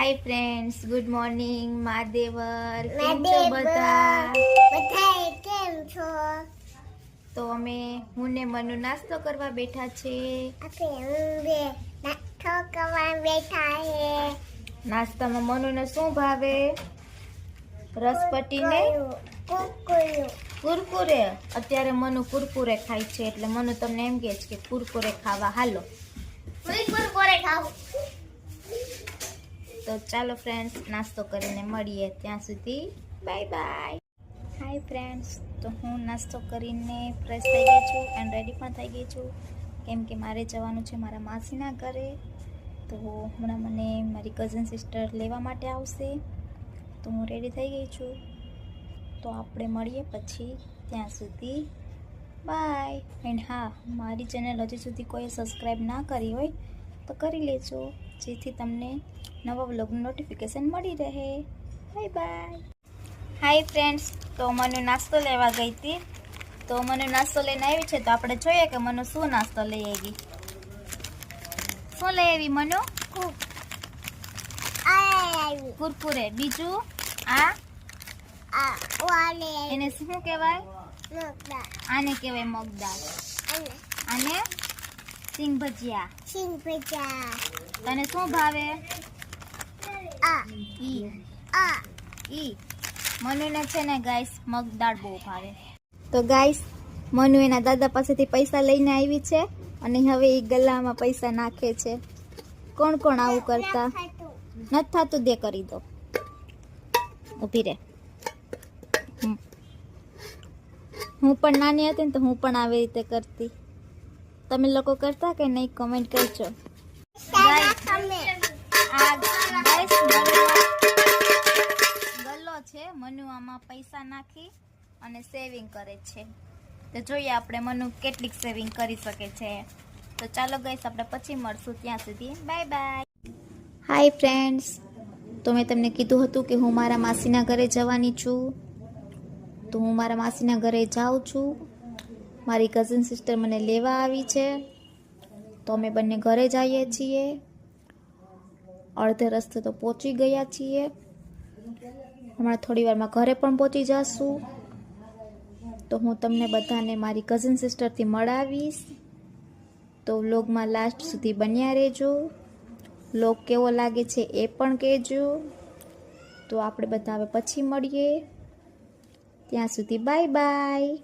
હાય friends good morning મહાદેવર કેમ છો. બધા? બધાએ કેમ છો? તો અમે હું ને મનુ નાસ્તો કરવા બેઠા છે. નાસ્તો કરવા બેઠા હે નાસ્તામાં મનુને શું ભાવે? રસપટી ને કુરકુરે? અત્યારે મનુ કુરકુરે ખાય છે એટલે મનુ તમને એમ કહે છે કે કુરકુરે ખાવા. હાલો. કુરકુરે ખાવું તો ચાલો ફ્રેન્ડ્સ નાસ્તો કરીને મળીએ ત્યાં સુધી. બાય બાય હાય ફ્રેન્ડ્સ તો હું નાસ્તો કરીને ફ્રેશ થઈ ગઈ છું એન્ડ રેડી પણ થઈ ગઈ છું. કેમ કે મારે જવાનું છે મારા માસીના ઘરે, તો હમણાં મને મારી કઝન સિસ્ટર લેવા માટે આવશે. તો હું રેડી થઈ ગઈ છું. તો આપણે મળીએ પછી ત્યાં સુધી. બાય એન્ડ હા, મારી ચેનલ હજી સુધી કોઈ સબસ્ક્રાઈબ ના કરી હોય, તો કરી લેજો. જેથી તમને નવા વ્લોગનું નોટિફિકેશન મળી રહે. બાય બાય હાય ફ્રેન્ડ્સ તો મને નાસ્તો લેવા ગઈ હતી. તો મને નાસ્તો લઈને આવી છે. તો આપણે જોઈએ કે મને શું નાસ્તો લઈ આવી. શું લઈ આવી મનુ? કુરકુરે. બીજું? આ? એને શું કહેવાય? આને કહેવાય મગદાળ. સિંગ ભજીયા સિંગ ભજીયા તને શું ભાવે? આ. ઈ. આ. ઈ. મનુને છે ને ગાઈસ મગદાળ બહુ ભાવે. તો ગાઈસ મનુ એના દાદા પાસેથી પૈસા લઈને આવી છે અને હવે એ ગલામાં પૈસા નાખે છે. કોણ કોણ આવું કરતા? નથી થતું દે કરી દો. ઊભી રહે. હું પણ નાની હતી ને તો હું પણ આવી રીતે કરતી. તમે લોકો કરતા કે નહીં કોમેન્ટ કરજો? ગલ્લો છે મનુ આમાં પૈસા નાખી અને સેવિંગ કરે છે. તો જોઈએ આપણે મનુ કેટલીક સેવિંગ કરી શકે છે. તો ચાલો ગાઈસ આપણે પછી મળશું ત્યાં સુધી. બાય બાય હાય ફ્રેન્ડ્સ તો મેં તમને કીધું હતું કે હું મારા માસીના ઘરે જવાની છું. તો હું મારા માસીના ઘરે જાઉં છું. મારી કઝિન સિસ્ટર મને લેવા આવી છે, તો અમે બંને ઘરે જઈએ છીએ. અડધે રસ્તે તો પહોંચી ગયા છીએ. હમણાં થોડી વારમાં ઘરે પણ પહોંચી જશું. તો હું તમને બધાને મારી કઝિન સિસ્ટરથી મળાવીશ. તો વ્લોગમાં લાસ્ટ સુધી બન્યા રહેજો. વ્લોગ કેવો લાગે છે એ પણ કહેજો. તો આપણે બધા હવે પછી મળીએ. ત્યાં સુધી bye bye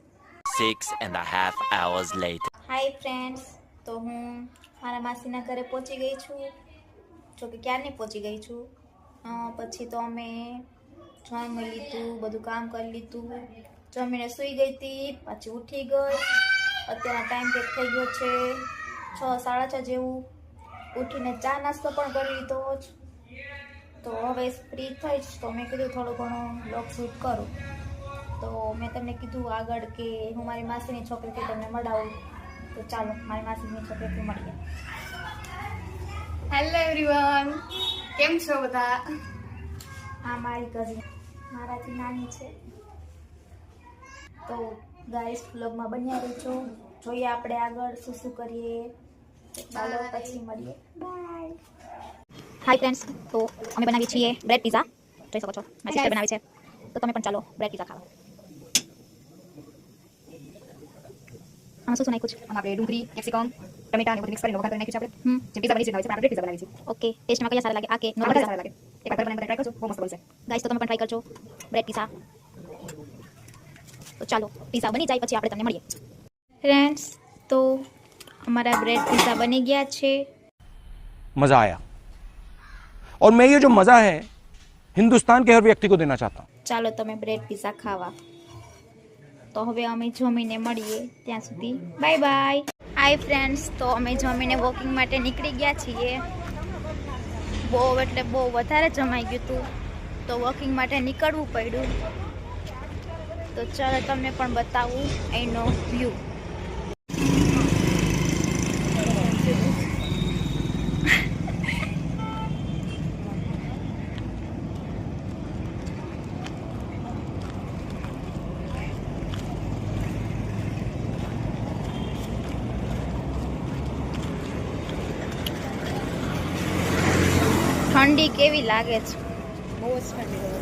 Six and a half hours later. Hi friends તો હું મારા માસીના ઘરે પહોંચી ગઈ છું. જો કે ક્યારની પહોંચી ગઈ છું? પછી તો અમે જમી લીધું, બધું કામ કરી લીધું. જમીને સૂઈ ગઈ હતી, પાછી ઉઠી ગઈ. અત્યારના ટાઈમ પેક થઈ ગયો છે છ, સાડા છ જેવું. ઉઠીને ચા નાસ્તો પણ કરી લીધો તો હવે ફ્રી થઈ જ. તો મેં કીધું થોડું ઘણું બ્લોગ શૂટ કરું. તો મેં તમને કીધું આગળ કે હું મારી માસીની છોકરીથી તમને મળાવું. તો ચાલો મારી માસીની છોકરીથી મળીએ. હેલો એવરીવન કેમ છો બધા? આ મારી કઝિન મારાથી નાની છે. તો ગાઈસ વ્લોગમાં બન્યા રહેજો. જોઈએ આપણે આગળ શું શું કરીએ. ચાલો પછી મળીએ. બાય હાય ફ્રેન્ડ્સ તો અમે બનાવીએ છીએ બ્રેડ પીઝા જોઈ શકો છો. મારી સિસ્ટર બનાવે છે. તો તમે પણ ચાલો બ્રેડ પીઝા ખાવા. આમાં શું શું નાખ્યું છે આમાં આપણે ડુંગળી કેપ્સિકમ ટમેટા ને બધું મિક્સ કરીને વઘાર કરી નાખ્યું છે આપણે હમ જે પીઝા બની છે આપણે બ્રેડ પીઝા બનાવી છે ઓકે ટેસ્ટમાં કયા સારા લાગે આ કે આ બધા સારા લાગે એક વાર બનાવીને ટ્રાય કરજો બહુ મસ્ત બનશે ગાઈસ તો તમે પણ ટ્રાય કરજો બ્રેડ પીઝા તો ચાલો પીઝા બની જાય પછી આપણે તમને મળીએ ફ્રેન્ડ્સ તો અમારા બ્રેડ પીઝા બની ગયા છે मज़ा आया और मैं ये जो मज़ा है हिंदुस्तान के हर व्यक्ति को देना चाहता हूँ ચાલો તમે બ્રેડ પીઝા ખાવા તો હવે અમે જમીને મળીએ ત્યાં સુધી. બાય બાય હાય ફ્રેન્ડ્સ તો અમે જમીને વોકિંગ માટે નીકળી ગયા છીએ. બહુ એટલે બહુ વધારે જમાઈ ગયું હતું તો વોકિંગ માટે નીકળવું પડ્યું. તો ચાલો તમને પણ બતાવું અહીંનો વ્યૂ ઠંડી કેવી લાગે છે? બહુ જ ઠંડી